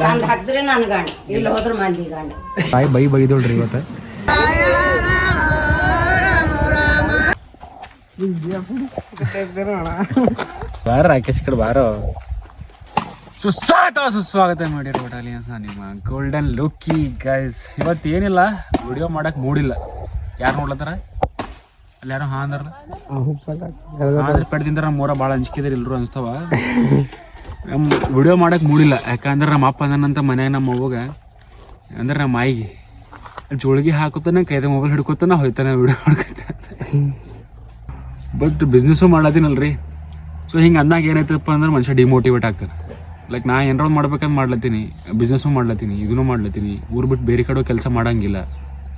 ಚಂದ ಹಾಕಿದ್ರೆ ನನ್ ಗಂಡ. ಇಲ್ಲ ಹೋದ್ರ ಮಂದಿ ಗಂಡ. ತಾಯಿ ಬೈ ಬೈದೋಳ್ರಿ ಇವತ್ತು. ಬಾರ ರಾಕೇಶ್ ಕಡೆ ಬಾರೋ. ಸುಸ್ವಾಗತ ಸುಸ್ವಾಗತ ಮಾಡಿರೋ ಬಟಾಲಿಯನ್ಸ್ ನಿಮ್ಮ ಗೋಲ್ಡನ್ ಲುಕ್ಕಿ ಗೈಸ್ ಇವತ್ತು ಏನಿಲ್ಲ ವಿಡಿಯೋ ಮಾಡಕ್ ಮೂಡಿಲ್ಲ. ಯಾರು ನೋಡ್ಲತ್ತಾರ? ಅಲ್ಲಿ ಯಾರೋ ಹಾ ಅಂದ್ರ ಆದ್ರೆ ಪೆಡ್ದಿಂದ ನಮ್ಮ ಮೂರ ಭಾಳ ಅಂಜಿಕಿದ್ರಿ ಎಲ್ಲರೂ ಅನ್ಸ್ತಾವ. ವಿಡಿಯೋ ಮಾಡಕ್ ಮೂಡಿಲ್ಲ. ಯಾಕಂದ್ರೆ ನಮ್ಮ ಅಪ್ಪ ಅಂದನಂತ ಮನ್ಯಾಗ ನಮ್ಮ ಅವ್ವಗೆ, ಅಂದ್ರೆ ನಮ್ಮ ಆಯಿಗೆ, ಜೋಳಿಗೆ ಹಾಕೋತಾನೆ ಕೈದ ಮೊಬೈಲ್ ಹಿಡ್ಕೋತಾನ, ಹೋಯ್ತಾನೆ ವಿಡಿಯೋ ಮಾಡ್ಕೊತಾನ ಬಟ್ ಬಿಸ್ನೆಸ್ಸು ಮಾಡ್ಲತ್ತೀನಲ್ರಿ ಸೊ ಹಿಂಗೆ ಅಂದಾಗ ಏನಾಯ್ತಪ್ಪ ಅಂದ್ರೆ ಮನುಷ್ಯ ಡಿಮೋಟಿವೇಟ್ ಆಗ್ತಾನೆ. ಲೈಕ್ ನಾ ಏನಾರ ಮಾಡ್ಬೇಕಂತ ಮಾಡ್ಲತ್ತೀನಿ ಬಿಸ್ನೆಸ್ಸು ಮಾಡ್ಲತ್ತೀನಿ, ಇದನ್ನು ಮಾಡ್ಲತ್ತೀನಿ, ಊರು ಬಿಟ್ಟು ಬೇರೆ ಕಡೆ ಕೆಲಸ ಮಾಡಂಗಿಲ್ಲ.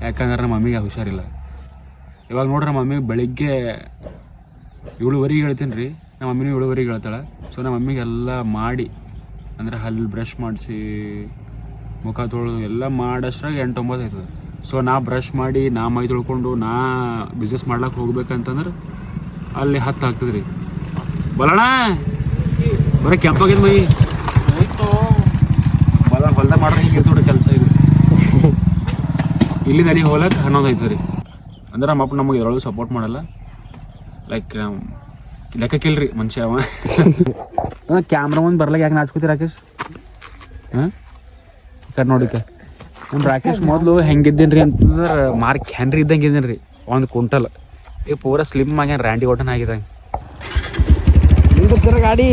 ಯಾಕಂದ್ರೆ ನಮ್ಮ ಮಮ್ಮಿಗೆ ಹುಷಾರಿಲ್ಲ. ಇವಾಗ ನೋಡ್ರಿ ನಮ್ಮ ಮಮ್ಮಿಗೆ ಬೆಳಿಗ್ಗೆ ಏಳುವರೆಗೆ ಹೇಳ್ತೀನಿ ರೀ ನಮ್ಮ ಮಮ್ಮಿನೂ ಇಳುವರಿಗೆ ಹೇಳ್ತಾಳೆ. ಸೊ ನಮ್ಮ ಮಮ್ಮಿಗೆಲ್ಲ ಮಾಡಿ ಅಂದರೆ ಹಲ್ಲು ಬ್ರಷ್ ಮಾಡಿಸಿ ಮುಖ ತೊಳೆದು ಎಲ್ಲ ಮಾಡೋಷ್ಟ್ರಾಗ ಎಂಟು ಒಂಬತ್ತು ಆಯ್ತದೆ. ಸೊ ನಾ ಬ್ರಷ್ ಮಾಡಿ ನಾ ಮೈ ತೊಳ್ಕೊಂಡು ನಾ ಬಿಸ್ನೆಸ್ ಮಾಡ್ಲಕ್ಕೆ ಹೋಗ್ಬೇಕಂತಂದ್ರೆ ಅಲ್ಲಿ ಹತ್ತು ಆಗ್ತದೆ ರೀ ಬಲಣ ಬರೀ ಕೆಂಪಾಗಿದ್ ಮೈ. ಹೊಲ ಹೊಲ್ದಾಗ ಮಾಡ್ರೆ ಹಿಂಗೆ ದೊಡ್ಡ ಕೆಲಸ ಇದು. ಇಲ್ಲಿ ನನಗೆ ಹೋಗ್ಲಕ್ಕೆ ಹನ್ನೊಂದು ಆಯ್ತದೆ ರೀ ಅಂದ್ರೆ ನಮ್ಮ ಅಪ್ಪ ನಮಗೆ ಇದ್ರೊಳಗೆ ಸಪೋರ್ಟ್ ಮಾಡಲ್ಲ. ಲೈಕ್ ಲೆಕ್ಕಕ್ಕಿಲ್ರಿ ಮನುಷ್ಯ ಅವ. ಕ್ಯಾಮ್ರಾ ಒಂದು ಬರ್ಲಾಗ ಯಾಕೆ ನಾಚ್ಕೋತಿ ರಾಕೇಶ್? ಹಾಂ? ನೋಡಿಕ ನಮ್ಮ ರಾಕೇಶ್ ಮೊದಲು ಹೆಂಗಿದ್ದೀನಿ ರೀ ಅಂತಂದ್ರೆ ಮಾರ್ಕ್ ಹ್ಯಾನ್ರಿ ಇದ್ದಂಗೆ ಇದ್ದೀನಿ ರೀ ಒಂದು ಕುಂಟಲ್. ಈಗ ಪೂರ ಸ್ಲಿಮ್ ಆಗ್ಯಾನ ರ್ಯಾಂಡಿ ಓಟನ್ ಆಗಿದಂಗೆ ಸರ್ ಗಾಡಿ?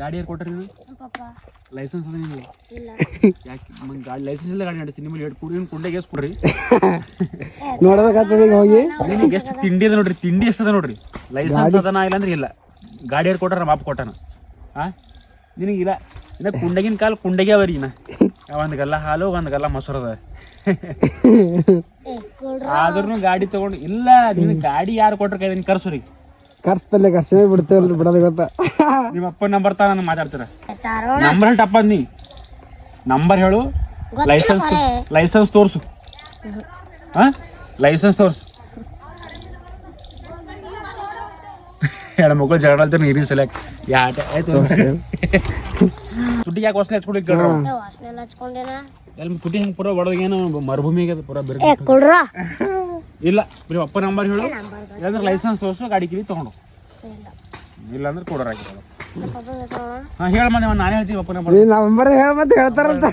ಗಾಡಿ ಯಾರು ಕೊಟ್ರಿ ನೀವು ಲೈಸೆನ್ಸ್ ಅದ ನಿಮಗೆ ಯಾಕೆ? ಮಂಗೆ ಗಾಡಿ ಲೈಸೆನ್ಸ್ ಇಲ್ಲ ಗಾಡಿ ನಡೆಸಿ. ನಿಮ್ಮಲ್ಲಿ ಎರಡು ಕುಡಿ ಕುಂಡೆಗೆ ಎಷ್ಟು ಕೊಡ್ರಿ ನೋಡ್ಬೇಕಾಗ್ತದೆ ಈಗ ಹೋಗಿ. ನಿಮ್ಗೆ ಎಷ್ಟು ತಿಂಡಿ ಅದ ನೋಡ್ರಿ ತಿಂಡಿ ಎಷ್ಟು ಅದ ನೋಡ್ರಿ ಲೈಸೆನ್ಸ್ ಅದನ ಇಲ್ಲ ಅಂದ್ರೆ ಇಲ್ಲ. ಗಾಡಿ ಎರಡು ಕೊಟ್ಟಾರ ಮಾಪ್ ಅಪ್ಪ ಕೊಟ್ಟಾನ. ಹಾ ನಿನಗೆ ಇಲ್ಲ. ಇನ್ನ ಕುಂಡಗಿನ ಕಾಲ ಕುಂಡಗೆ ಅವರಿ ಇನ್ನ. ಒಂದು ಗಲ್ಲ ಹಾಲು ಒಂದು ಗಲ್ಲ ಮೊಸರು ಅದ. ಆದ್ರೂ ಗಾಡಿ ತಗೊಂಡು ಇಲ್ಲ ನಿನ್ ಗಾಡಿ ಯಾರು ಕೊಟ್ರ ಕೈ ಕರ್ಸ್ರಿ ಕರ್ಸ್ ಪಲ್ಲೆ ಖರ್ಚೇ ಬಿಡ್ತೇವಲ್ರಿ ಬಿಡೋದು ಗೊತ್ತ. ನಿಮ್ಮ ಅಪ್ಪ ನಂಬರ್ ತಾ ನಾನು ಮಾತಾಡ್ತೀರ? ನಂಬರ್ ಟಪ್ಪ ನೀ. ನಂಬರ್ ಹೇಳು. ಲೈಸೆನ್ಸ್ ಲೈಸೆನ್ಸ್ ತೋರ್ಸು. ಹಾ? ಲೈಸೆನ್ಸ್ ತೋರ್ಸು. ಹೆಣ್ಮಕ್ಳು ಜಗಳ ಆಡ್ತಾರೆ ನೀರಿನ ಸಲಕ್ ಯಾಟ ಆಯ್ತು ತುಟಿ ಯಾಕೆ ವಾಸನೆ ಹಚ್ಕೊಡಿ ಕೇಳ್ರ ಎಲ್ಲಿ ತುಟಿ ಹಿಂಗೆ ಪುರ ಏನೋ ಮರುಭೂಮಿಗೆ ಪುರ ಪೂರ ಬೇರೆ ಇಲ್ಲ ನಿಮ್ಮ ಅಪ್ಪ ನಂಬರ್ ಹೇಳು. ಇಲ್ಲಾಂದ್ರೆ ಲೈಸೆನ್ಸ್ ತೋರಿಸು ಗಾಡಿ ಕಿವಿ ತಗೊಂಡು. ಇಲ್ಲಾಂದ್ರೆ ಕೊಡೋರ್ ಕೊಡೋರ ಹಾ ಹೇಳ ಮನೆ ನಾನೇ ಹೇಳ್ತೀವಿ ಅಪ್ಪನ ನಂಬರ್. ಹೇಳ ಮತ್ತೆ ಹೇಳ್ತಾರಂತ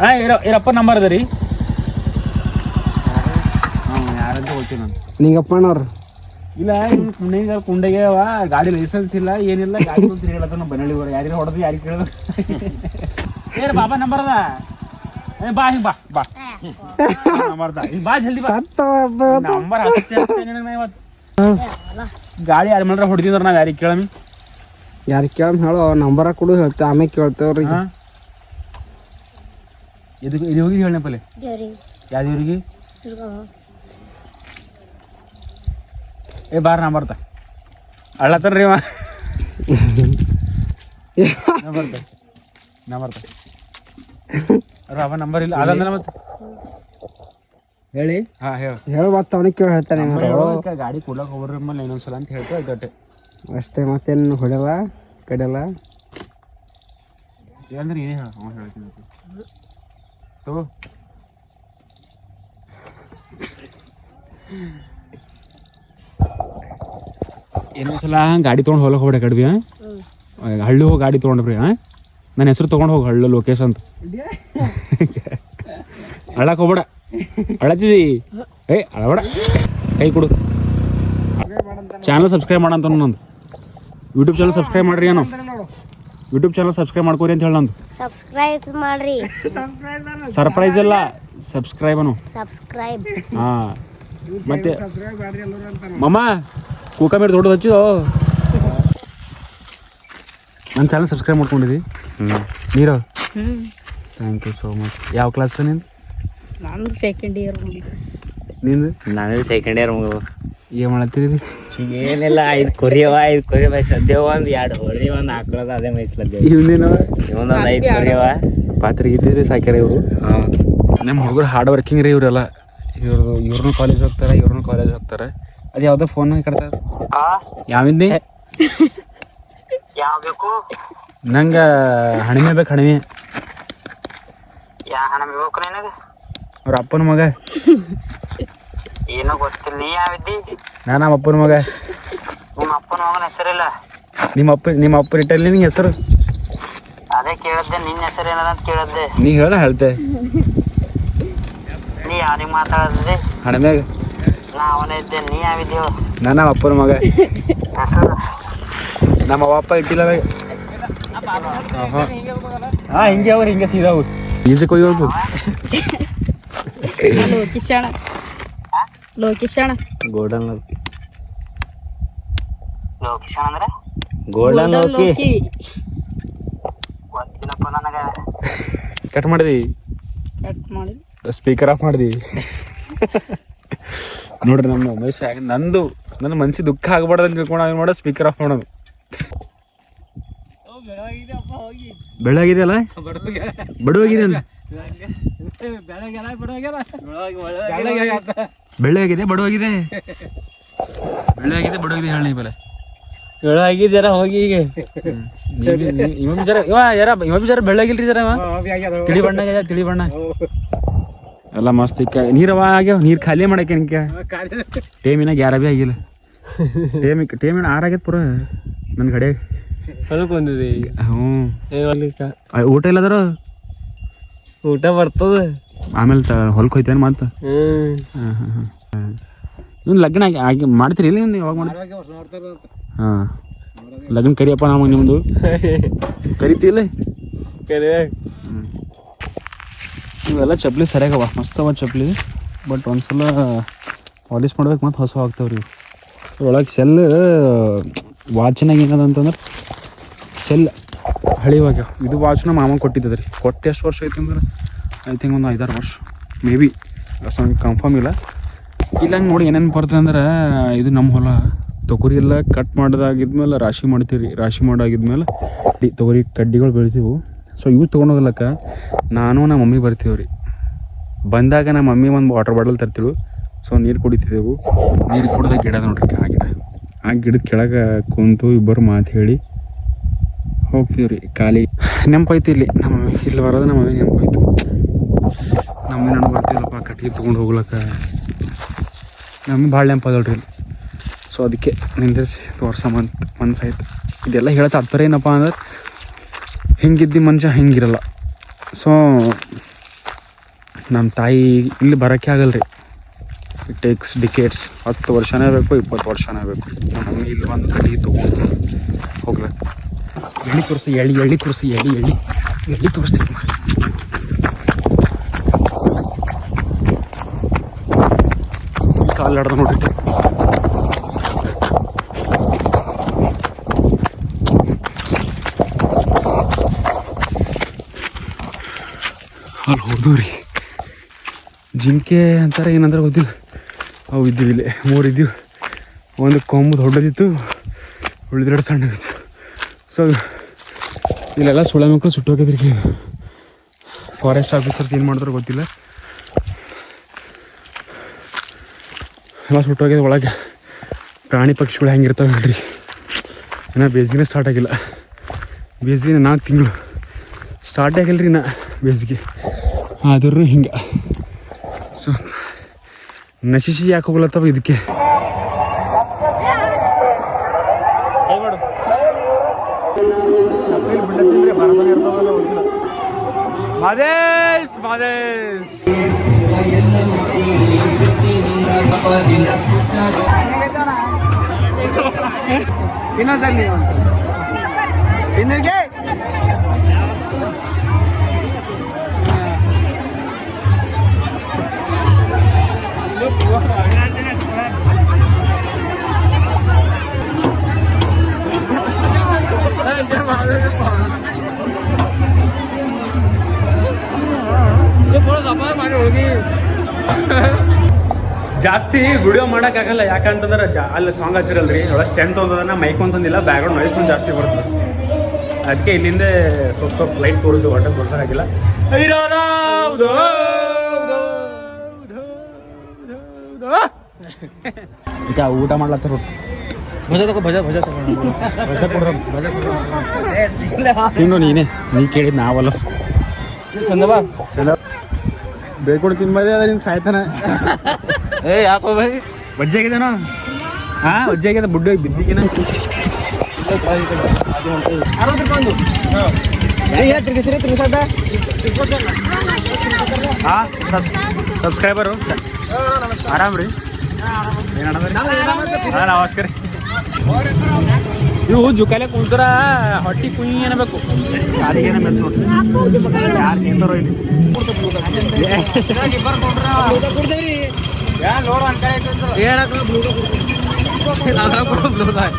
ಹಾ ಇರೋ ಇರಪ್ಪ ನಂಬರ್ ಅದ ರೀ. ಹಾಂ ಯಾರಂತ ಗೊತ್ತಿಲ್ಲ ನಾನು ನಿಂಗಪ್ಪಣ್ಣವ್ರು ಇಲ್ಲ ಕುಂಡೆಗೆ ಕುಂಡೆಗೆ ಅವ ಗಾಡಿ ಲೈಸೆನ್ಸ್ ಇಲ್ಲ ಏನಿಲ್ಲ ಗಾಡಿ ಅಂತ ಹೇಳತ್ತ ನಮ್ಮ ಬನ್ನಳ್ಳಿ ಬರ ಯಾರಿಗೆ ಹೊಡೆದು ಯಾರಿಗೆ ಕೇಳಿದ್ರು ಏನ್ ಬಾಬಾ ನಂಬರ್ ಅದ. ಏ ಬಾ ಹಿಂಗ್ ಬಾ ಬಾ ನಂಬರ್ ಅದ ಹಿಂಗ್ ಬಾ ಜಲ್ದಿ ಬಾ ಸತ್ತ ನಂಬರ್ ಹಚ್ಚಿ ಹಾಕ್ತೇನೆ ನಿನಗೆ ನಾ ಇವತ್ತು ಗಾಡಿ ಯಾರ ಮಾಡ್ರ ಹೊಡೆದಿದ್ರ ನಾವ್ ಯಾರಿಗೆ ಕೇಳಮಿ ಯಾರು ಕೇಳಮ್ ಹೇಳು ನಂಬರ ಕೊಡು ಹೇಳ್ತೇವೆ ಆಮೇಲೆ ಕೇಳ್ತೇವ್ರಿ ಹಾ ಇದು ಇದು ಹೋಗಿ ಹೇಳಪ್ಪ ಯಾವ್ದವ್ರಿಗೆ ಏ ಬಾರ ನಾ ಬರ್ತಾ ಅಳ್ಳತ್ತನ್ರಿ ಅವ ನಾ ಬರ್ತಾ ನಾ ಬರ್ತಾ ಅವ್ರ ಅವ ನಂಬರ್ ಇಲ್ಲ. ಅದಂದ್ರೆ ಮತ್ತೆ ಹೇಳಿ. ಹಾ ಹೇಳ. ಹೇಳು ಮತ್ತೆ ಅವನಿಗೆ ಕೇಳಿ ಹೇಳ್ತಾನೆ ಏನಾರು. ಗಾಡಿ ಕೊಡ್ಲಕ್ ಹೋಗ್ರಿ ಮೇಲೆ ಇನ್ನೊಂದ್ಸಲ ಅಂತ ಹೇಳ್ತೇವೆ ಗಟ್ಟೆ ಅಷ್ಟೇ ಮತ್ತೇನು ಹೊಡೆಯಲ್ಲ? ಕಡಿಯಲ್ಲ? ಅಂದ್ರೆ ಏನೇ ಹೇಳ? ಅವ ಹೇಳ್ತೀನಿ ತಗೋ. ಇನ್ನೊಂದ್ಸಲ ಗಾಡಿ ತೊಗೊಂಡು ಹೋಗಕ್ಕೆ ಹೋಗ್ಬೇಡ ಕಡ್ವಿ ಹಾಂ ಹಳ್ಳಿ ಹೋಗಿ ಗಾಡಿ ತೊಗೊಂಡ್ರಿ ಹಾ ನನ್ನ ಹೆಸರು ತೊಗೊಂಡು ಹೋಗಿ ಹಳ್ಳ ಲೋಕೇಶ್ ಅಂತ. ಅಳಕ್ ಹೋಗ್ಬೇಡ. ಅಳತಿದಿ. ಏ ಅಳಬೇಡ. ಕೈ ಕೊಡು. ಚಾನಲ್ ಸಬ್ಸ್ಕ್ರೈಬ್ ಮಾಡಂತ ನಂದು. ಯೂಟ್ಯೂಬ್ ಚಾನಲ್ ಸಬ್ಸ್ಕ್ರೈಬ್ ಮಾಡ್ರಿ ಏನೋ. ಯೂಟ್ಯೂಬ್ ಚಾನಲ್ ಸಬ್ಸ್ಕ್ರೈಬ್ ಮಾಡ್ಕೋರಿ ಅಂತ ಹೇಳಿ ನಂದು. ಸಬ್ಸ್ಕ್ರೈಬ್ ಮಾಡ್ರಿ. ಸರ್ಪ್ರೈಸ್ ಅಲ್ಲ. ಸಬ್ಸ್ಕ್ರೈಬ್ ಅನು ಸಬ್ಸ್ಕ್ರೈಬ್ ಹಾ. ಮತ್ತೆ ಮಮ್ಮ ಕೂಕ ಮೇಲೆ ದೊಡ್ಡದು ಹಚ್ಚಿದ? ನನ್ನ ಚಾನಲ್ ಸಬ್ಸ್ಕ್ರೈಬ್ ಮಾಡ್ಕೊಂಡಿದ್ದಿ ನೀರು. ಥ್ಯಾಂಕ್ ಯು ಸೋ ಮಚ್ ಯಾವ ಕ್ಲಾಸ್ ನಿಂದು ನಂದು ಸೆಕೆಂಡ್ ಇಯರ್ ನಿಂದು ನಾನು? ಸೆಕೆಂಡ್ ಇಯರ್ ಮಗು ಏನು ಮಾಡತ್ತೀರಿ ಏನಿಲ್ಲ ಐದು ಕೊರಿಯವ ಐದು ಕೊರಿ ಸದ್ಯ ಒಂದು ಎರಡು ಹೊಳಿ ಒಂದು ಹಾಕೊಳ್ಳೋದು ಅದೇ ಮೈಸ್ಲದ್ದೆ ಇವನೇನು? ಒಂದೊಂದ್ ಐದು ಕೊರಿಯವ. ಪಾತ್ರೆ ಇದ್ದೀರಿ ಸಾಕ್ಯಾರ ಇವರು? ನಮ್ಮ ಹುಡುಗರು ಹಾರ್ಡ್ ವರ್ಕಿಂಗ್ ರೀ ಇವರೆಲ್ಲ. ಇವ್ರದ್ದು ಇವ್ರನ್ನೂ ಕಾಲೇಜ್ ಹೋಗ್ತಾರೆ ಇವ್ರನ್ನೂ ಕಾಲೇಜ್ ಹೋಗ್ತಾರೆ. ಅದು ಯಾವುದೋ ಫೋನ್ ಕಟ್ತಾರೆ ಯಾವಿಂದಿ ಯಾವ ಬೇಕು? ನಂಗೆ ಹಣಿಮೆ ಬೇಕು ಹಣಿಮೆ. ಯಾ ಹಣ ಬೇಕು ನಿನಗ ಅವ್ರ ಅಪ್ಪನ ಮಗ ಏನೋ ಗೊತ್ತಿಲ್ಲ ನೀ ಯಾವಿದ್ದಿ ನಾ ನಮ್ಮ ಅಪ್ಪನ ಮಗ ನಿಮ್ಮ ಅಪ್ಪನ ಮಗನ ಹೆಸರಿಲ್ಲ ನಿಮ್ಮ ಅಪ್ಪ ನಿಮ್ಮ ಅಪ್ಪ ಇಟ್ಟಲ್ಲಿ ನಿಂಗೆ ಹೆಸರು ಅದೇ ಕೇಳದ್ದೆ ನಿನ್ನ ಹೆಸರು ಏನದ ಅಂತ ಕೇಳದ್ದೆ ನೀ ಹೇಳ ಹೇಳ್ತೆ ನೀ ಯಾರಿಗೆ ಮಾತಾಡದ್ದೆ ಹಣಿಮ್ಯಾಗ ನಾ ಅವನೇ ಇದ್ದೆ ನೀ ಯಾವಿದ್ಯೋ ನಾ ನಮ್ಮ ಅಪ್ಪನ ಮಗ ಹೆಸರು ನಮ್ಮ ಅವ್ವ ಅಪ್ಪ ಇಟ್ಟಿಲ್ಲ ಹಾ ಹಿಂಗೆ ಅವ್ರು ಹಿಂಗೆ ಸೀದಾ ಅವ್ರು ಈಜಕ್ಕೆ ಹೋಗಿ ಹೋಗ್ಬೋದು ಲೋಕೇಶ್ ಅಣ್ಣ. ಲೋಕೇಶ್ ಅಣ್ಣ. ಗೋಲ್ಡನ್ ಲೋಕಿ ಲೋಕೇಶನ್ ಅಂದ್ರೆ? ಗೋಲ್ಡನ್ ಲೋಕಿ ಗೊತ್ತಿಲ್ಲಪ್ಪ ನನಗ. ಕಟ್ ಮಾಡಿದಿ? ಕಟ್ ಮಾಡಿ ಸ್ಪೀಕರ್ ಆಫ್ ಮಾಡಿದಿ? ನೋಡ್ರಿ ನಮ್ಮ ಉಮೇಶ್ ಹೆಂಗ್- ನಂದು ನನ್ನ ಮನಸ್ಸಿ ದುಃಖ ಆಗ್ಬಾರ್ದು ಅಂತ ತಿಳ್ಕೊಂಡು ಏನು ಮಾಡೋ ಸ್ಪೀಕರ್ ಆಫ್ ಮಾಡೋದು. ಬೆಳಗಿದೆಯಲ್ಲ ಬಡವಾಗಿದೆ ಅಂತ ಬೆಳ್ಳಗಿದೆ ಬಡವಾಗಿದೆ. ಬೆಳ್ಳಾಗಿದೆ ಬಡವಾಗಿದೆ ಹೇಳಿ ಬೆಲೆ ಆಗಿದ್ದಾರ ಹೋಗಿ ಈಗ ಇವ ಜರ ಇವ ಯಾರ ಇವ ಜರ ಬೆಳ್ಳಗಿಲ್ರಿ ಜರ ತಿಳಿ ಬಣ್ಣ ತಿಳಿ ಬಣ್ಣ ಎಲ್ಲ ಮಸ್ತ್ ಇಕ್ಕ ನೀರವ ಆಗ್ಯಾವ ನೀರ್ ಖಾಲಿ ಮಾಡಕ್ಕೆ ನಿಂಕ ಟೇಮಿನಾಗ ಯಾರ ಭೀ ಆಗಿಲ್ಲ. ಟೇಮ್ ಟೇಮಿನ ಆರಾಗ್ಯದ ಪೂರ ನನ್ನ ಗಡೆ ಹೊಲಕ್ ಬಂದಿದೆ ಈಗ. ಹ್ಞೂ. ಏನು ಹೊಲಿಕ್ಕ ಆ, ಊಟ ಇಲ್ಲದ್ರ? ಊಟ ಬರ್ತದ. ಆಮೇಲೆ ತ ಹೊಲ್ಕ್ ಹೋಯ್ತೇನು ಮತ್ತೆ? ಹಾಂ ಹಾಂ ಹಾಂ ಇವ್ನು ಲಗ್ನ ಆಗಿ ಆಗಿ ಮಾಡ್ತೀರಿ ಇಲ್ಲ ಇವ್ನು ಯಾವಾಗ ಮಾಡ್ತೀರಿ? ಹಾಂ. ಲಗ್ನ ಕರಿಯಪ್ಪ ನಮಗೆ ನಿಮ್ಮದು ಕರಿತಿಲ್ಲ ಕರೆ ಇವೆಲ್ಲ ಚಪ್ಪಲಿ ಸರಿಯಾಗವ ಮಸ್ತವ ಚಪ್ಪಲಿ. ಬಟ್ ಒಂದ್ಸಲ ಪಾಲಿಶ್ ಮಾಡ್ಬೇಕು ಮತ್ತು ಹೊಸ ಆಗ್ತಾವ್ರಿ ಇವು. ಒಳಗೆ ಸೆಲ್ ವಾಚ್ನಾಗ ಏನದ ಅಂತಂದ್ರೆ ಸೆಲ್ ಹಳಿವಾಗ ಇದು ವಾಚ್ನ ಮಾಮ ಕೊಟ್ಟಿದ್ದದ ರೀ. ಕೊಟ್ಟು ಎಷ್ಟು ವರ್ಷ ಐತಿ ಅಂದ್ರೆ? ಐ ತಿಂಕ್ ಒಂದು ಐದಾರು ವರ್ಷ. ಮೇ ಬಿ ಕನ್ಫರ್ಮ್ ಇಲ್ಲ. ಇಲ್ಲ, ಹಂಗೆ ನೋಡಿ ಏನೇನು ಬರ್ತದೆ ಅಂದ್ರೆ, ಇದು ನಮ್ಮ ಹೊಲ. ತೊಗರಿ ಎಲ್ಲ ಕಟ್ ಮಾಡೋದಾಗಿದ್ಮೇಲೆ ರಾಶಿ ಮಾಡ್ತೀವಿ ರಾಶಿ ಮಾಡೋದಾಗಿದ್ಮೇಲೆ ತೊಗರಿ ಕಡ್ಡಿಗಳು ಬೆಳಿತೀವಿ ಸೊ ಇವು ತೊಗೊಂಡೋಗ್ಲಕ್ಕ ನಾನು ನಮ್ಮ ಮಮ್ಮಿ ಬರ್ತೀವಿ ರೀ. ಬಂದಾಗ ನಮ್ಮ ಮಮ್ಮಿ ಒಂದು ವಾಟರ್ ಬಾಟಲ್ ತರ್ತೀವಿ ಸೊ ನೀರು ಕುಡಿತಿದ್ದೆವು. ನೀರು ಕುಡಿದ ಗಿಡ ನೋಡ್ರಿ, ಆ ಗಿಡ. ಆ ಗಿಡದ ಕೆಳಗೆ ಕುಂತು ಇಬ್ಬರು ಮಾತು ಹೇಳಿ ಹೋಗ್ತೀವಿ ರೀ, ಖಾಲಿ. ನೆನಪೈತಿ ಇಲ್ಲಿ, ನಮ್ಮ ಇಲ್ಲಿ ಬರೋದು ನಮ್ಮ ಮನೆ ನೆನಪಾಯ್ತು. ನಮ್ಮ ನಾನು ಬರ್ತೀವಲ್ಲಪ್ಪ ಕಟ್ಟಿಗೆ ತೊಗೊಂಡು ಹೋಗ್ಲಕ್ಕ. ನಮಗೆ ಭಾಳ ನೆನಪದಳ್ರಿ ಇಲ್ಲಿ. ಸೊ ಅದಕ್ಕೆ ನಿಂದಿರಿಸಿ, ತೋರ್ಸ ಮಂತ್ ಮನ್ಸಾಯ್ತು. ಇದೆಲ್ಲ ಹೇಳತ್ತೆ ಹತ್ತರ ಏನಪ್ಪ ಅಂದ್ರೆ, ಹಿಂಗಿದ್ದು ಮನುಷ್ಯ ಹಿಂಗಿರಲ್ಲ. ಸೊ ನಮ್ಮ ತಾಯಿ ಇಲ್ಲಿ ಬರೋಕ್ಕೆ ಆಗಲ್ರಿ ಇಟ್ ಟೇಕ್ಸ್ ಡಿಕೇಟ್ಸ್ ಹತ್ತು ವರ್ಷನೇ ಬೇಕು, ಇಪ್ಪತ್ತು ವರ್ಷನೇ ಬೇಕು. ನಮ್ಮ ಇಲ್ಲಿ ಬಂದು ಕಟ್ಟಿಗೆ ತೊಗೊಂಡು ಹೋಗ್ಬೇಕು ಎಳಿ ತೋರಿಸಿ ಎಳಿ ಎಳ್ಳಿ ತೋರಿಸಿ ಎಳಿ ಎಳ್ಳಿ. ಎಳಿ ತೋರಿಸ್ತೀವಿ ಕಾಲು ನೋಡ್ರಿ. ಅಲ್ಲಿ ರೀ ಜಿಂಕೆ ಅಂತಾರೆ ಏನಂದ್ರೆ ಗೊತ್ತಿಲ್ಲ. ಅವು ಇದ್ದೀವಿ ಇಲ್ಲಿ, ಮೂರು ಇದ್ದೀವಿ ಒಂದು ಕೊಂಬು ದೊಡ್ಡದಿತ್ತು ಉಳಿದೆರಡು ಸಣ್ಣಗಿತ್ತು ಸೊ ಇಲ್ಲೆಲ್ಲ ಸುಳೆ ಮಕ್ಕಳು ಸುಟ್ಟೋಗಿದ್ರಿ ಫಾರೆಸ್ಟ್ ಆಫೀಸರ್ಸ್ ಏನು ಮಾಡಿದ್ರು ಗೊತ್ತಿಲ್ಲ. ಎಲ್ಲ ಸುಟ್ಟೋಗ್ಯದ ಒಳಗೆ. ಪ್ರಾಣಿ ಪಕ್ಷಿಗಳು ಹೆಂಗಿರ್ತಾವೆ ಹೇಳ್ರಿ. ಇನ್ನೂ ಬೇಸಿಗೆನೇ ಸ್ಟಾರ್ಟ್ ಆಗಿಲ್ಲ. ಬೇಸಿಗೆ ನಾಲ್ಕು ತಿಂಗಳು. ಸ್ಟಾರ್ಟ್ ಆಗಿಲ್ಲ ರೀ ನಾ ಬೇಸಿಗೆ. ಆದರೂ ಹಿಂಗೆ. ಸೊ ನಶಿಸಿ ಯಾಕೆ ಹೋಗ್ಲತ್ತವ ಇದಕ್ಕೆ? ಮಾದೇಶ್ ಮಾದೇಶ್ ಇನ್ನೊಂದ್ಸಲ ನೀವು ಒಂದ್ಸಲ ಇನ್ನಿಗೆ ಜಾಸ್ತಿ ವಿಡಿಯೋ ಮಾಡೋಕ್ಕಾಗಲ್ಲ ಯಾಕಂತಂದ್ರೆ ಜಾ ಅಲ್ಲಿ ಸಾಂಗ್ ಹಚ್ಚಿರಲ್ರಿ ಒಳಗೆ ಸ್ಟೆಂತ್ ಒಂದದನ್ನ ಮೈಕ್ ಅಂತಂದಿಲ್ಲ ಬ್ಯಾಕ್ಗ್ರೌಂಡ್ ನಾಯ್ಸ್ ಒಂದು ಜಾಸ್ತಿ ಬರ್ತದೆ ಅದಕ್ಕೆ ಇಲ್ಲಿಂದ ಸ್ವಲ್ಪ ಸ್ವಲ್ಪ ಲೈಟ್ ತೋರಿಸಿ ಹೊಟ್ಟೆ ತೋರ್ಸೋಕ್ಕಾಗಿಲ್ಲ ಈಗ ಊಟ ಮಾಡ್ಲತ್ತಾರ ತಿನ್ನು ನೀನೆ ನೀ ಕೇಳಿದ್ ನಾವಲ್ಲ. ಬೇಕೊಡು ತಿನ್ಬಾರಿ ಅದ ನಿನ್ ಸಾಯ್ತಾನ. ಏ ಯಾಕೋ ಬೈ? ವಜ್ಜಾಗಿದೇನೋ ಹಾ ವಜ್ಜಾಗ್ಯದ ಬುಡ್ಡ ಬಿದ್ದಿಗಿನ ಹಾ ಸಬ್ಸ್ಕ್ರೈಬರು. ಆರಾಮ್ ರೀ ಏನು ನಮಸ್ಕಾರ. ರೀ ಇವು ಜುಕಾಲೆ ಕುಂತರ ಹೊಟ್ಟಿ ಕುಯಿ ಏನಬೇಕು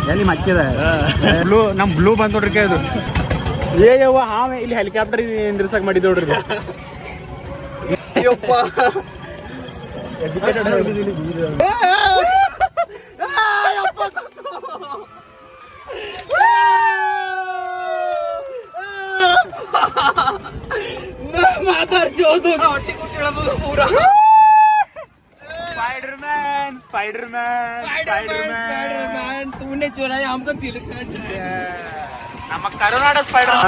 ಎಲ್ಲಿ ಮಕ್ಕಿದ ಬ್ಲೂ ನಮ್ ಬ್ಲೂ ಬಂದ್ ನೋಡ್ರಿ ಅದು ಏ ಯವ್ವ ಹಾವ. ಇಲ್ಲಿ ಹೆಲಿಕಾಪ್ಟರ್ ನಿಂದ್ರಿಸಕ್ ಮಾಡಿದ್ ನೋಡ್ರಿ ನೀವು. ನಮ್ಮ ಕರುನಾಡ ಸ್ಪೈಡರ್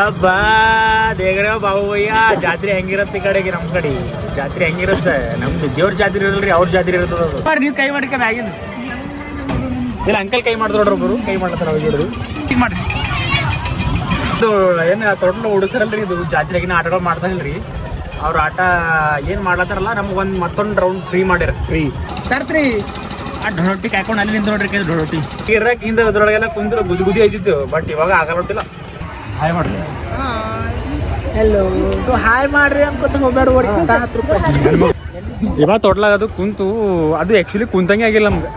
ದೇಗರ ಬಾಬಯ್ಯ ಜಾತ್ರೆ ಹೆಂಗಿರತ್ತೆ ಈ ಕಡೆಗೆ ನಮ್ ಕಡೆ? ಜಾತ್ರೆ ಹೆಂಗಿರುತ್ತೆ? ನಮ್ದು ದೇವ್ರ ಜಾತ್ರೆ ಇರಲ್ರಿ ಅವ್ರ ಜಾತ್ರೆ ಇರ್ತದ ನೀವು ಕೈ ಮಾಡ್ಕ ಮ್ಯಾಗಿನ. ಇಲ್ಲ ಅಂಕಲ್ ಕೈ ಮಾಡಿದ್ರು ಒಬ್ರು ಕೈ ಮಾಡ್ತಾರ ಅವ್ರು ಹಿಂಗ್ ಮಾಡ್ರಿ. ಇದು ಏನು ತೊಟ್ಲು ಹುಡುಸರಲ್ರಿ ಇದು ಜಾತ್ರೆಗಿನ ಆಟಗಳು ಮಾಡ್ತಾನಲ್ರಿ ಅವ್ರ ಆಟ ಏನ್ ಮಾಡ್ಲತ್ತಾರಲ್ಲ ನಮ್ಗೆ ಒಂದ್ ಮತ್ತೊಂದು ರೌಂಡ್ ಫ್ರೀ ಮಾಡ್ಯಾರ ಫ್ರೀ ತರ್ತ್ರಿ ಆ ಡೊಳೊಟ್ಟಿ ಕಾಯ್ಕೊಂಡು ಅಲ್ಲಿ ನಿಂತ ನೋಡ್ರಿ ಕೈ ಡೊಳೊಟ್ಟಿ ಇರಕ್ ಹಿಂದೆ ಅದ್ರೊಳಗೆಲ್ಲ ಕುಂದ್ರ ಗುದಿ ಗುದಿ ಐತಿತ್ತು ಬಟ್ ಇವಾಗ ಆಗಲ್ಲ ಹಾಯ್ ಮಾಡ್ರಿ ಹಾಯ್ ಮಾಡ್ರಿ ಅನ್ಕೋತ ಹೋಗ್ಬೇಡ ಹತ್ತು ರೂಪಾಯಿ ಇವಾಗ ತೊಟ್ಲಾಗ ಅದು ಕುಂತು ಅದು ಆಕ್ಚುಲಿ ಕುಂತಂಗೆ ಆಗಿಲ್ಲ ನಮ್ಗೆ.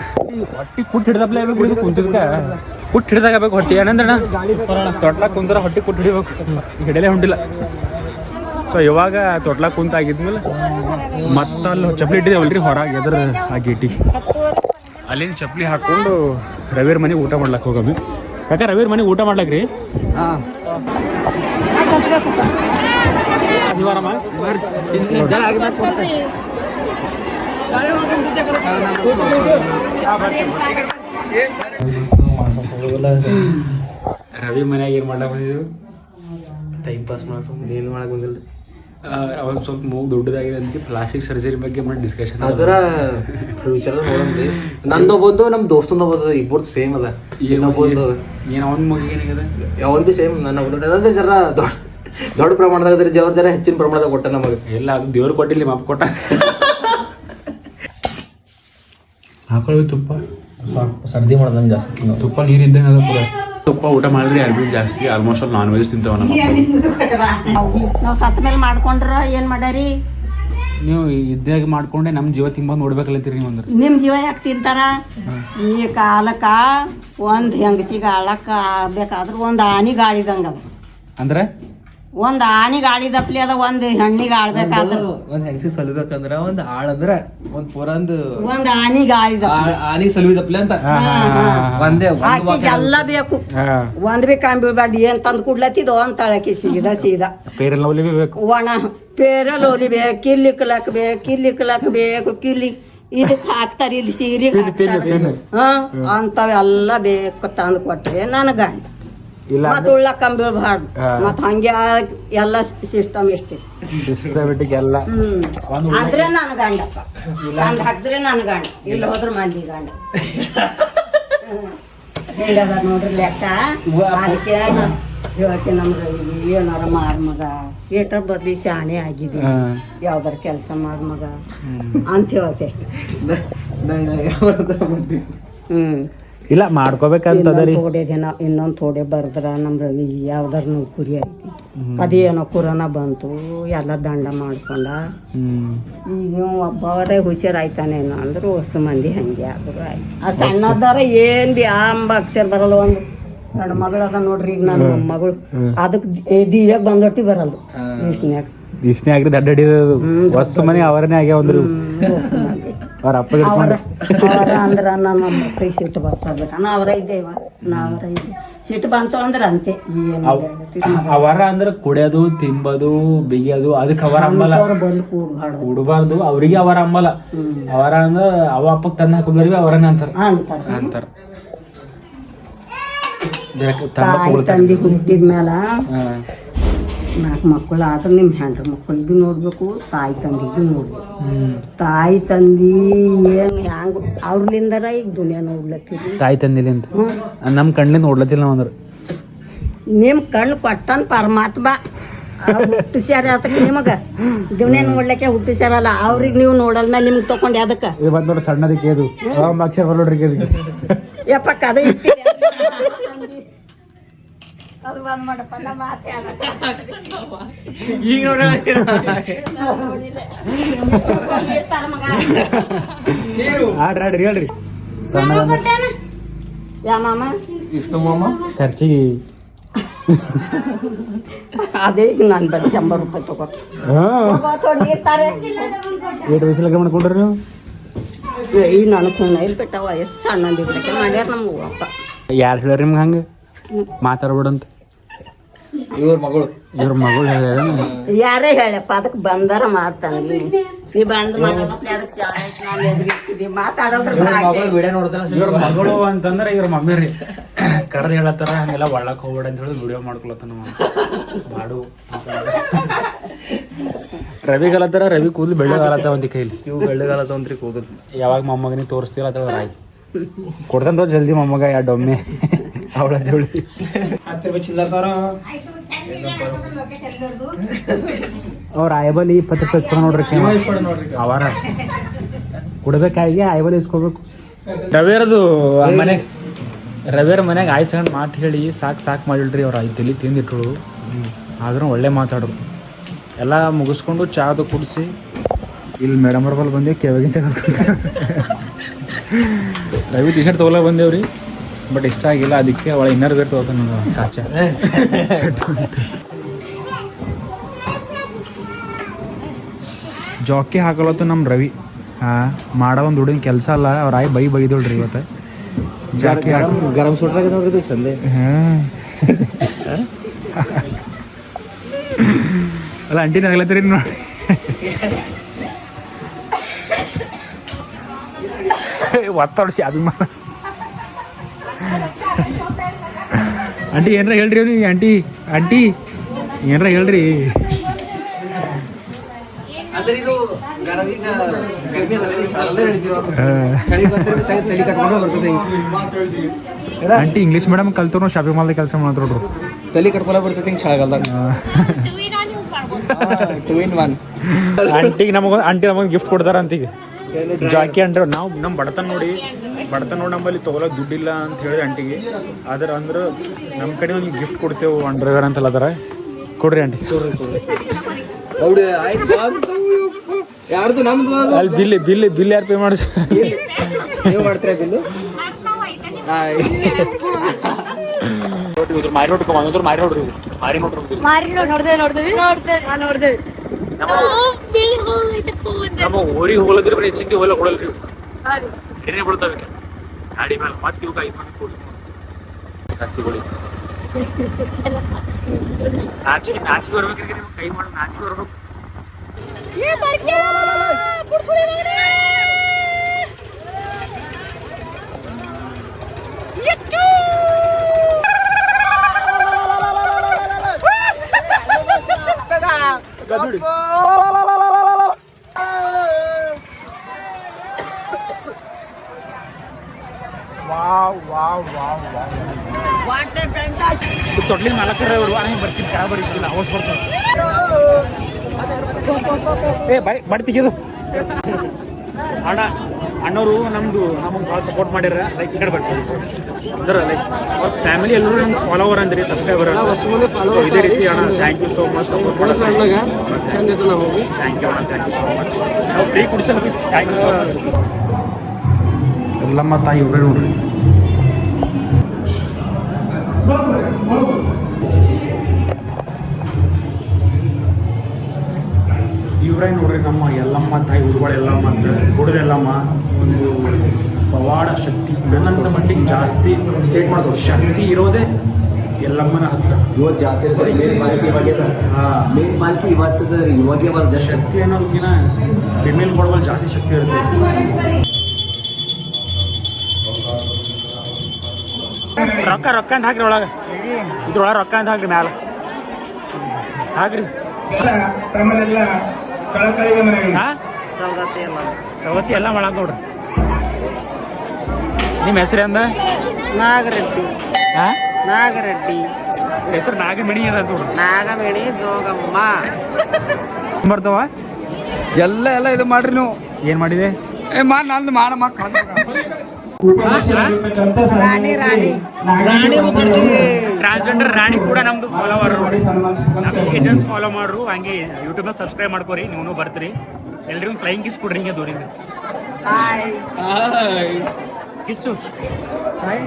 ಹೊಟ್ಟಿ ಕುಟ್ಟು ಹಿಡ್ದಪ್ಲೆ ಆಗ್ಬೇಕು ಕುಂತಿದ್ಕ. ಕುಟ್ಟು ಹಿಡ್ದಾಗಬೇಕು ಹೊಟ್ಟಿ. ಏನಂದ್ರಣ ತೊಟ್ಲಾಗ ಕುಂತರ ಹೊಟ್ಟಿ ಕುಟ್ಟು ಹಿಡಿಬೇಕು. ಹಿಡಲೇ ಹೊಂಟಿಲ್ಲ ಸೊ ಇವಾಗ ತೊಟ್ಲಾಗ ಕುಂತ ಆಗಿದ್ಮೇಲೆ ಮತ್ತ ಅಲ್ಲಿ ಚಪ್ಪಲಿ ಇಟ್ಟಿದ್ದೇವಲ್ರಿ ಹೊರಗೆ ಎದ್ರ ಆ ಗೇಟಿ. ಅಲ್ಲಿಂದ ಚಪ್ಪಲಿ ಹಾಕೊಂಡು ರವಿರ್ ಮನೆಗೆ ಊಟ ಮಾಡ್ಲಕ್ ಹೋಗಮ್ಮಿ ಯಾಕೆ ರವಿರ್ ಮನೆಗೆ ಊಟ ಮಾಡ್ಲಕ್ರಿ ಅನಿವಾರಮ್ಮ ರವಿ ಮನ್ಯಾಗ ಏನ್ ಮಾಡಕ್ ಬಂದಿದ್ರು ಟೈಮ್ ಪಾಸ್ ಮಾಡ್ಸೋ ಏನ್ ಮಾಡಕ್ ಬಂದಿಲ್ಲ. ಅವಾಗ ಸ್ವಲ್ಪ ಮೂಗ್ ದೊಡ್ಡದಾಗಿದೆ ಅಂತ ಪ್ಲಾಸ್ಟಿಕ್ ಸರ್ಜರಿ ಬಗ್ಗೆ ಮಾಡಿ ಡಿಸ್ಕಷನ್ ಅದರ ಫ್ಯೂಚರ್ ನೋಡಿ ನಂದು ಬಂದು ನಮ್ ದೋಸ್ತಂದ ಬಂದದ ಇಬ್ಬರದು ಸೇಮ್ ಅದ. ಇನ್ನೊಬ್ಬಂದು ಏನು ಅವನ ಅವನ್ ಮಗ ಏನಾಗಿದೆ ಯಾವನ್ ಬಿ ಸೇಮ್ ನನ್ನ ಒಬ್ಬ ಅದಂದ್ರೆ ಜರ ದೊಡ್ಡ ದೊಡ್ಡ ಪ್ರಮಾಣದಾಗ ಅದ್ರ ಜರ ಜರ ಹೆಚ್ಚಿನ ಪ್ರಮಾಣದಾಗ ಕೊಟ್ಟ ನಮಗೆ. ಎಲ್ಲ ಅದು ದೇವ್ರು ಕೊಟ್ಟಿಲ್ಲ ಮಾಪ್ ಕೊಟ್ಟ. ಹಾಕೊಳ್ಳಿ ತುಪ್ಪ. ಸರ್ದಿ ಮಾಡೋದಂಗೆ ಜಾಸ್ತಿ ತುಪ್ಪ ನೀರಿದ್ದೆ ಇದ್ದಂಗೆ ಅದ ಪೂರ ತುಪ್ಪ ಊಟ ಮಾಡಿದ್ರೆ ಅರ್ಬಿ ಜಾಸ್ತಿ ಆಲ್ಮೋಸ್ಟ್ ಆಲ್ ನಾನ್ ವೆಜ್ ತಿಂತಾವ ನಮ್ಮ ನಾವು ನಾವ್ ಸತ್ತ ಮೇಲೆ ಮಾಡ್ಕೊಂಡ್ರ ಏನ್ ಮಾಡ್ಯಾರಿ ನೀವು ಇದ್ದಾಗ ಮಾಡ್ಕೊಂಡೆ ನಮ್ ಜೀವ ತಿಂಬ ನೋಡ್ಬೇಕಲ್ಲತ್ತೀರಿ ನೀವು ಅಂದ್ರೆ. ನಿಮ್ ಜೀವ ಯಾಕೆ ತಿಂತಾರ? ಈ ಕಾಲಕ್ಕ ಒಂದ್ ಹೆಂಗಸಿಗೆ ಆಳಕ್ಕ ಆಡ್ಬೇಕಾದ್ರ ಒಂದ್ ಆನಿ ಗಾಳಿದಂಗ ಅದ ಅಂದ್ರೆ? ಒಂದ್ ಆನಿ ಆಳಿದಪ್ಲಿ ಅದ ಒಂದ್ ಹೆಣ್ಣಿಗೆ ಆಳ್ಬೇಕಾದ್ರ. ಒಂದ್ ಹೆಂಗಸಿ ಸಲಬೇಕಂದ್ರ ಒಂದ್ ಆಳ್ ಅಂದ್ರ ಒಂದ್ ಪುರಂದ್ ಒಂದ್ ಆನಿ ಆಳಿದ. ಆನಿ ಸಲ್ವಿದಪ್ಲೆ ಅಂತ. ಒಂದೇ ಆಕಿಗೆ. ಒಂದೇ ಎಲ್ಲ ಬೇಕು. ಒಂದ್ ಬಿ ಬಾಡಿ ಏನ್ ತಂದ್ ಕುಡ್ಲತ್ತಿದೋ ಅಂತಾಳಕಿ ಸೀದಾ ಸೀದಾ. ಪೇರೆಲ್ಲ ಒಲಿಬೇಕು ಒಣ ಪೇರಲ್ ಬೇಕು ಕಿಲ್ಲಿ ಕಲಕ್ ಬೇಕು ಕಿಲ್ಲಿ ಕಲಕ್ ಬೇಕು ಕಿಲ್ಲಿ. ಇದಕ್ ಹಾಕ್ತಾರ ಇಲ್ಲಿ ಸೀರೆ. ಹಾ ಅಂತವೆಲ್ಲ ಬೇಕು ತಂದ್ ಕೊಟ್ರೆ ನನ್ ಗಾಳಿ ಇಲ್ಲ ಮತ್ ಉಳ್ಳ ಕಂಬಿಳ್ಬಾರ್ದು ಹಾ. ಮತ್ ಹಂಗೆ ಎಲ್ಲ ಸಿಸ್ಟಮ್ ಇಷ್ಟೇ. ಸಿಸ್ಟಮೆಟಿಕ್ ಎಲ್ಲ. ಹ್ಮ್. ಅಂದ್ರೆ ನನ್ ಗಂಡಪ್ಪ ತಂದ್ ಹಾಕಿದ್ರೆ ನನ್ನ ಗಂಡ. ಇಲ್ಲಿ. ಹೋದ್ರೆ ಮಂದಿ ಗಂಡ. ಹ್ಮ್. ಹೆಂಗದ ನೋಡ್ರಿ ಲೆಕ್ಕ? ಅದಕ್ಕೆ ಹೇಳ್ತೀನಿ ನಮ್ಗೆ ಏನಾರ ಮಾಡ ಮಗ. ಏಟ ಬರ್ಲಿ ಶಾಣೆ ಆಗಿದೆ. ಹಾ. ಯಾವ್ದಾರ ಕೆಲಸ ಮಾಡ್ ಮಗ. ಅಂತ ಹೇಳ್ತೆ. ಹ್ಮ್. ಇಲ್ಲ ಮಾಡ್ಕೋಬೇಕಂತ ಇನ್ನೊಂದ್ ಅದರಿ ಥೋಡೆ ದಿನ ಇನ್ನೊಂದು ಥೋಡೆ ಬರ್ದ್ರ ನಮ್ಮ ರವಿ ಯಾವ್ದಾರ ಕುರಿ ಐತಿ. ಅದೇನೋ ಕುರನ ಬಂತು ಎಲ್ಲ ದಂಡ ಮಾಡ್ಕೊಂಡ. ಈಗ ಒಬ್ಬವರೇ ಹುಷಾರಾಯ್ತಾನೇನೋ ಅಂದ್ರೆ ಹೊಸ ಮಂದಿ ಹಂಗೆ ಆದ್ರು ಆಯ್ತು. ಆ ಸಣ್ಣದಾರ ಏನ್ ಬಿ ಆಂಬ ಅಂಬ ಅಕ್ಷರ ಬರಲ್ಲ ಒಂದು. ನನ್ನ ಮಗಳದ ನೋಡ್ರಿ ಈಗ ನನ್ನ ಮಗಳು ಅದಕ್ಕೆ ದಿವ್ಯಾಗ ಬಂದೊಟ್ಟಿ ಬರಲ್ಲ ಇಷ್ಟನ್ಯಾಗ. ಇಷ್ಟನೇ ಆಗ್ರಿ ದಡ್ಡ ಹೊಸ ಮನೆ ಅವರನೇ ಆಗ್ಯಾವ ಅಂದ್ರು ಅವ್ರ ಅಪ್ಪ ಅವರ ಅವರ ಅಂದ್ರ ನನ್ನ ಮಕ್ಕಳಿಗೆ ಸಿಟ್ಟು ಬರ್ತದ ನಾ ಅವರ ಇದ್ದೇವ. ನಾ ಅವರ ಇದ್ದೆ. ಸಿಟ್ಟು ಬಂತು ಅಂದ್ರ ಅಂತೆ. ಏನು ಅವರ ಅಂದ್ರೆ ಕುಡಿಯೋದು ತಿಂಬದು ಬಿಗಿಯೋದು ಅದಕ್ಕೆ ಅವರ ಅಂಬಲ್ಲ ಅವ್ರ ಬಲ್ ಕೂಡ್ಬಾರ್ದು ಕುಡಬಾರ್ದು ಅವ್ರಿಗೆ ಅವರ ಅಂಬಲ್ಲ ಅವರ ಅಂದ್ರ ಅವ ಅಪ್ಪಗ್ ತಂದ ಹಾಕೊಂಡ್ರಿ ಅವರನ್ನ ಅಂತಾರ. ಅಂತಾರ. ಅಂತಾರ. ತಂದಿ ಹುಟ್ಟಿದ ಮ್ಯಾಲ ನಾಲ್ಕು ಮಕ್ಕಳು ಆದ್ರೆ ನಿಮ್ಮ ಹೆಂಡ್ರ ಮಕ್ಕಳಿಗೂ ನೋಡ್ಬೇಕು ತಾಯಿ ತಂದಿಗೂ ನೋಡ್ಬೇಕು. ತಾಯಿ ತಂದಿ ಏನು ಹ್ಯಾಂಗ ಅವ್ರಲಿಂದರ ಈಗ ದುನಿಯಾ ನೋಡ್ಲತ್ತೀರಿ ತಾಯಿ ತಂದಿಲಿ ಅಂತ ಹ್ಮ್ ನಮ್ಮ ಕಣ್ಣಿಂದ ನೋಡ್ಲತ್ತಿಲ್ಲ ನಾವು ಅಂದ್ರೆ. ನಿಮ್ಮ ಕಣ್ಣು ಕೊಟ್ಟನ್ ಪರಮಾತ್ಮ. ಹುಟ್ಟಿಸ್ಯಾರ ಅದಕ್ಕೆ ನಿಮಗೆ. ದುನಿಯಾ ನೋಡ್ಲಿಕ್ಕೆ ಹುಟ್ಟಿಸ್ಯಾರಲ್ಲ ಅವ್ರಿಗೆ ನೀವು ನೋಡಲ್ ಮೇಲೆ ನಿಮ್ಗೆ ತಗೊಂಡು ಅದಕ್ಕೆ. ಇದು ಬಂದ್ ಸಣ್ಣದಕ್ಕೆ ಇದು. ಅಕ್ಷರ ನೋಡ್ರಿ ಯಪ್ಪ ಕದ ಇಟ್ಟಿರಿ ಅದು ಬಂದ್ ಮಾಡಪ್ಪ ನಾ ಈಗ ಆಡ್ರಿ ಆಡ್ರಿ ಹೇಳ್ರಿ. ಸಣ್ಣ ಯಾ ಮಾಮ? ಇಷ್ಟು ಮಾಮ? ಖರ್ಚಿಗೆ ಅದೇ ಈಗ ನಾನು ಬರೀ ಶಂಬರ್ ರೂಪಾಯಿ ತಗೋ. ಏಟ್ ವಯಸ್ಸಲ್ಲಿ ಮಾಡ್ಕೊಂಡ್ರಿ ನೀವು? ಈ ನನಗೆ ಖೂನ ಇಲ್ಲಿ ಬಿಟ್ಟವ ಎಷ್ಟು ಸಣ್ಣ ಮಾಡ್ಯಾರ ನಮ್ಗೆ ಅಪ್ಪ. ಯಾರು ಹೇಳ್ರಿ ನಿಮ್ಗೆ ಹಂಗೆ? ಮಾತಾಡ್ಬೇಡಂತ. ಇವ್ರ ಮಗಳು. ಇವ್ರ ಮಗಳು ಯಾರೇ ಹೇಳಪ್ಪ ಅದಕ್ಕೆ ಬಂದಾರ ಮಾಡ್ತಾನೆ ನೀ ಬಂದ್ ಇವ್ರ ಮಗಳು ಅಂತಂದ್ರೆ ಇವ್ರ ಮಮ್ಮಿ ರೀ. ಕರೆದು ಹೇಳತ್ತಾರ ಹಂಗೆಲ್ಲ ಒಳ್ಳಕ್ ಹೋಗ್ಬೇಡ ಅಂತ ಹೇಳಿ ವಿಡಿಯೋ ಮಾಡ್ಕೊಳತ್ತಾನ ಮಾಡು ಅಂತಂದ್ರೆ. ರವಿ ಕಲತ್ತಾರ ರವಿ ಕೂದಲು ಬೆಳ್ಳಗಾಲತ್ತ ಒಂದಿ ಕೈಲಿ. ಇವು ಬೆಳ್ಳಗಾಲ ತೊಂದ್ರಿ ಕೂದಲು. ಯಾವಾಗ ಮೊಮ್ಮಗನಿಗೆ ತೋರಿಸ್ತೀರ ಅಂತ ಹೇಳಿ ಆಯ್ತು. ಕೊಡ್ತಾನ ಜಲ್ದಿ ಮೊಮ್ಮಗ ಎರಡು ಒಮ್ಮೆ ಅವಳ ಜೋಳಿ ಹತ್ತು ರೂಪಾಯಿ ಚಿಲ್ಲರ್ ತಾರ ಅವ್ರ ಆಯಬಲ್ ಇಪ್ಪತ್ತು ರೂಪಾಯಿ ಇಸ್ಕೊಂಡ್ ನೋಡ್ರಿ ಅವರ. ಕುಡ್ಬೇಕಾಗಿ ಆಯಬಲ್ ಇಸ್ಕೋಬೇಕು. ರವಿಯರದು ಮನೆ ರವಿಯರ ಮನೆಗೆ ಆಯ್ಸ್ಕೊಂಡು ಮಾತು ಹೇಳಿ ಸಾಕು ಸಾಕು ಮಾಡಿಲ್ರಿ ಅವ್ರು ಆಯ್ತು ತಲೆ ತಿಂದಿಟ್ಟಳು ಆದ್ರೂ ಒಳ್ಳೆ ಮಾತಾಡ್ರು. ಎಲ್ಲ ಮುಗಿಸ್ಕೊಂಡು ಚಾದು ಕುಡಿಸಿ. ಇಲ್ಲಿ ಮೇಡಮ್ ಅವ್ರ ಬಲ್ ಬಂದೇವು ಕೆಳಗಿಂತ ರವಿ ಟಿ ಶರ್ಟ್ ತೊಗೊಳಕ್ ಬಂದೇವ್ರಿ. ಬಟ್ ಇಷ್ಟ ಆಗಿಲ್ಲ ಅದಕ್ಕೆ ಅವಳ ಇನ್ನರ್ ಬೇರೆ ತೊಗೊತಾನ ನಾನು ಕಾಚ. ಜಾಕಿ ಹಾಕೊಳತ್ತು ನಮ್ಮ ರವಿ. ಹಾ ಮಾಡೋ ಒಂದು ಹುಡುಗಿನ ಕೆಲಸ ಅಲ್ಲ ಅವ್ರ ಆಯ್ ಬೈ ಬೈದೋಳ್ರಿ ಇವತ್ತು. ಜಾಕಿ ಗರಂ ಗರಂ ಸುಟ್ರಾಗ ನೋಡ್ರಿ ಚಂದೆ ಹಾ. ಅಲ್ಲ ಅಂಟಿನ ಆಗ್ಲತ್ತೀರಿ ನೋಡಿ ಒತ್ತೊಡ್ಸಿ ಅಭಿಮಾನ. ಆಂಟಿ ಏನ್ರ ಹೇಳ್ರಿ ನೀವು ಆಂಟಿ ಆಂಟಿ ಏನ್ರ ಹೇಳ್ರಿ? ಆಂಟಿ ಇಂಗ್ಲೀಷ್ ಮೇಡಮ್ ಕಲ್ತರು ಶಾಪಿಂಗ್ ಮಾಲ್ದಾಗ ಕೆಲಸ ಮಾಡ್ತೋಡ್ರು ತಲೆ ಕಟ್ಕೊಲ ಬರ್ತೈತಿ ಹಿಂಗೆ ಒನ್ ಆಂಟಿಗೆ ನಮಗ ಆಂಟಿ ನಮಗೆ ಗಿಫ್ಟ್ ಕೊಡ್ತಾರ ಅಂತೀಗ ಜಾಕಿ ಅಂದ್ರೆ ನಾವು ನಮ್ಮ ಬಡತನ ನೋಡಿ ಬಡತನ ನೋಡಿ ನಮ್ಮಲ್ಲಿ ತೊಗೊಳಕ್ ದುಡ್ಡಿಲ್ಲ ಅಂತ ಹೇಳಿದ್ರೆ ಅಂಟಿಗೆ ಆದ್ರೆ ಅಂದ್ರೆ ನಮ್ಮ ಕಡೆ ಒಂದು ಗಿಫ್ಟ್ ಕೊಡ್ತೇವೆ ಅಂಡರ್ವೇರ್ ಅಂತ ಅದರ? ಕೊಡ್ರಿ ಆಂಟಿ ಆಯ್ತು ಬಂತು. ಯಾರ್ದು ನಮ್ದು? ಅಲ್ಲಿ ಬಿಲ್ ಬಿಲ್ ಬಿಲ್ ಯಾರು ಪೇ ಮಾಡಿಸ್ ನೀವು ಮಾಡ್ತೀರಾ ಬಿಲ್ ಮಾರಿ ನೋಡ್ಕೊ ಒಂದೊಂದ್ರ ಮಾರಿ ನೋಡ್ರಿ ಮಾರಿ ನೋಡ್ರಿ ಮಾರಿ ನೋಡ್ದೆ ನೋಡ್ದೇವಿ ನೋಡ್ದೆ. ನಾನು ನೋಡ್ದೇವಿ ನಮ್ಮ ಊರಿಗೆ ಹೋಗ್ಲತ್ರಿ ಬರೀ ಹೆಚ್ಚಿಗೆ ಹೋಗ್ಲ ಕೊಡಲ್ರಿ. ಏನೇ ಬಿಡ್ತಾವೆ ಗಾಡಿ ಮೇಲೆ ಮತ್ತೆ ಇವಾಗ ಐದು ಮಂದಿ ಕೊಡಿ. ನಾಚಿ ನಾಚಿಕೆ ನಾಚಿಕೆ ಬರ್ಬೇಕ್ರಿ ನಿಮ್ಗೆ. ಕೈ ಮಾಡಿ ನಾಚಿಕೆ ಬರ್ಬೇಕು. ವಾವ್ ವಾವ್ ವಾವ್ ವಾವ್ ತೊಟ್ಲಿ ನಾಲ್ಕರ ಅವರು ಹಂಗೆ ಬರ್ತೀನಿ ಕೆಳ ಬರೀತಿಲ್ಲ ಅವಸ್ ಬರ್ತಾರೆ ಏ ಬೈ ಬಡಿ ತೆಗೆದು ಅಣ್ಣ ಅಣ್ಣವರು ನಮ್ದು ನಮಗೆ ಭಾಳ ಸಪೋರ್ಟ್ ಮಾಡ್ಯಾರ ಲೈಕ್ ಈ ಕಡೆ ಬರ್ತೀವಿ ಅಂದ್ರೆ ಲೈಕ್ ಅವ್ರ ಫ್ಯಾಮಿಲಿ ಎಲ್ಲರೂ ನಮ್ಗೆ ಫಾಲೋವರ್ ಅಂದ್ರಿ ಸಬ್ಸ್ಕ್ರೈಬರ್ ಸೊ ಇದೇ ರೀತಿ ಅಣ್ಣ thank you so much support ಮಾಡೋ ಚಂದ ಐತೆ ನಾವು ಹೋಗಿ. ಥ್ಯಾಂಕ್ ಯು ಅಣ್ಣ ಥ್ಯಾಂಕ್ ಯು ಸೋ ಮಚ್ ನಾವು free ಕುಡಿಸಲ್ಲ thank you so much Yellamma ತಾಯಿ ಇವರೇ ನೋಡ್ರಿ. ಇವರೇ ನೋಡ್ರಿ ನಮ್ಮ ಎಲ್ಲಮ್ಮ ತಾಯಿ ಊರುಗಳು ಎಲ್ಲಮ್ಮ ಅಂತ ಗುಡದ ಎಲ್ಲಮ್ಮ. ಒಂದು ಪವಾಡ ಶಕ್ತಿ ನನ್ನ ಮಟ್ಟಿಗೆ ಜಾಸ್ತಿ ಸ್ಟೇಟ್ ಮಾಡ್ತಾರೆ. ಶಕ್ತಿ ಇರೋದೇ ಎಲ್ಲಮ್ಮನ ಹತ್ರ. ಇವತ್ತು ಜಾತ್ರೆ ಮೇನ್ ಪಾಲ್ಕಿ ಇವಾಗೆ ಹಾಂ. ಮೇನ್ ಪಾಲ್ಕಿ ಇವತ್ತದ ಇವಾಗೆ ಬರ್ ಜಸ್ಟ್. ಶಕ್ತಿ ಅನ್ನೋದಕ್ಕಿಂತ ಫಿಮೇಲ್ ಕೊಡುವಲ್ಲಿ ಜಾಸ್ತಿ ಶಕ್ತಿ ಇರುತ್ತೆ. ರೊಕ್ಕ ರೊಕ್ಕ ಅಂತ ಹಾಕ್ರಿ ಒಳಗೆ. ಇದ್ರೊಳಗೆ ರೊಕ್ಕ ಅಂತ ಹಾಕ್ರಿ ಮ್ಯಾಲ. ಹಾಕ್ರಿ. ತಮ್ಮಲ್ಲೆಲ್ಲ ಸವತಿ ಎಲ್ಲ. ಮಾಡ ನೋಡ್ರಿ ನಿಮ್ಮ ಹೆಸರು ಅಂದ? ನಾಗರೆಡ್ಡಿ. ಹಾ? ನಾಗರೆಡ್ಡಿ. ಹೆಸರು ನಾಗಮಿಣಿ ಅದ ನೋಡ್ರಿ ನಾಗಮಿಣಿ ಜೋಗಮ್ಮ. ಬರ್ತವ ಎಲ್ಲ ಎಲ್ಲ ಇದು ಮಾಡ್ರಿ ನೀವು. ಏನ್ ಮಾಡಿದೆ? ಏ ಮಾ ನಂದು ಮಾಡ ಉಪದೇಶರಾಗಿರ್ತಕ್ಕಂಥ ರಾಣಿ ರಾಣಿ. ರಾಣಿ ಮುಖರ್ಜಿ. ಟ್ರಾನ್ಸ್ಜೆಂಡರ್ ರಾಣಿ ಕೂಡ ನಮ್ದು ಫಾಲೋವರ್ ಮಾಡಿ ಜಸ್ಟ್ ಫಾಲೋ ಮಾಡ್ರು ಹಂಗೆ ಯೂಟ್ಯೂಬ್ ಸಬ್ಸ್ಕ್ರೈಬ್ ಮಾಡ್ಕೋರಿ ನೀವು ಬರ್ತೀರಿ. ಎಲ್ರಿಗೂ ಫ್ಲೈಯಿಂಗ್ ಕಿಸ್ ಕೊಡ್ರಿ ಹಿಂಗೆ ದೂರಿಂದ. Kiss hi